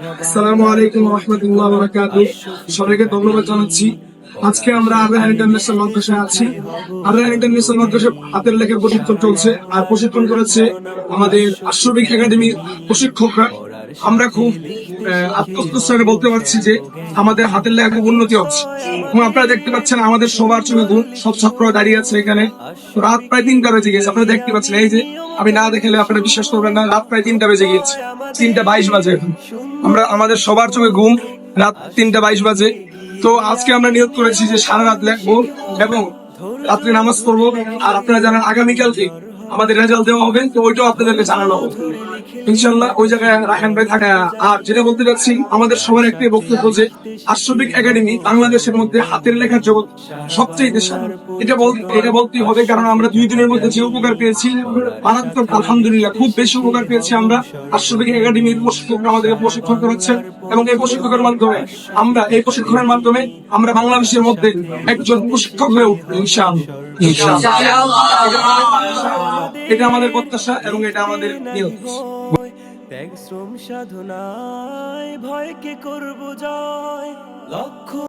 আসসালামু আলাইকুম রহমতুল্লাহ বরাকাত সবাইকে ধন্যবাদ জানাচ্ছি। আজকে আমরা আবরাহান ইন্টারন্যাশনাল মাদ্রাসায় আছি। আবরাহান ইন্টারন্যাশনাল মাদ্রাসা হাতের লেখার প্রশিক্ষণ চলছে। আর প্রশিক্ষণ করেছে আমাদের আশ্রমিক একাডেমির প্রশিক্ষকরা। আমরা খুব আহ, আত্মস্থরে বলতে পারছি যে আমাদের হাতের লেখা খুব উন্নতি হচ্ছে। আপনারা দেখতে পাচ্ছেন আমাদের সবার চোখে ঘুম সব ছাত্ররা দাঁড়িয়ে আছে এখানে। রাত প্রায় তিনটা বেজে গেছে আপনারা দেখতে পাচ্ছেন এই যে আমি না দেখলে আপনারা বিশ্বাস করবেন না রাত প্রায় তিনটা বেজে গিয়েছে তিনটা বাইশ বাজে এখন। আমরা আমাদের সবার চোখে ঘুম রাত তিনটা বাইশ বাজে। তো আজকে আমরা নিয়োগ করেছি যে সারা রাত লেখবো এবং রাত্রে নামাজ পড়ব। আর আপনারা জানেন আগামীকালকে আমাদের রেজাল্ট দেওয়া হবে, তো ওইটাও আপনাদেরকে জানানো হবে। ইনশাল্লাহ ওই জায়গায় রাখান ভাই থাকে আর যেটা বলতে চাচ্ছি আমাদের সবার একটি বক্তব্য যে আশ্রমিক একাডেমি বাংলাদেশের মধ্যে হাতের লেখার জগৎ সবচেয়ে দেশ। এটা বল এটা বলতেই হবে, কারণ আমরা দুই দিনের মধ্যে যে উপকার পেয়েছি, মারাত্মক আলহামদুলিল্লাহ, খুব বেশি উপকার পেয়েছি আমরা। আশ্রমিক একাডেমির প্রশিক্ষক আমাদেরকে প্রশিক্ষণ করাচ্ছেন এবং এই প্রশিক্ষকের মাধ্যমে আমরা এই প্রশিক্ষণের মাধ্যমে আমরা বাংলাদেশের মধ্যে একজন প্রশিক্ষক হয়ে উঠবো ইনশাআল্লাহ। এটা আমাদের প্রত্যাশা এবং এটা আমাদের নিয়ত। ত্যাগ শ্রম সাধনায় ভয়কে করব জয়। লক্ষ্য